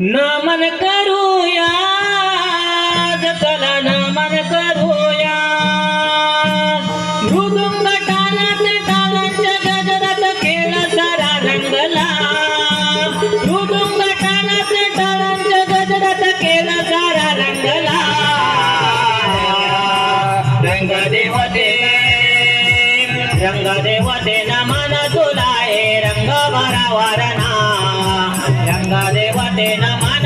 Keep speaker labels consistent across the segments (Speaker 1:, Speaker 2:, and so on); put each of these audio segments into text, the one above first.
Speaker 1: नमन करूया जगाला नमन करूया मृदुंग टाळत टाळत गजरात केला सारा रंगला मृदुंग टाळत टाळत गजरत केला सारा रंगला रंग देवते रंग देवते नमन तुला रंग ना ರಂಗದೇ ವಟೆ ನಮನ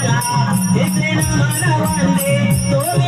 Speaker 1: It's in a man I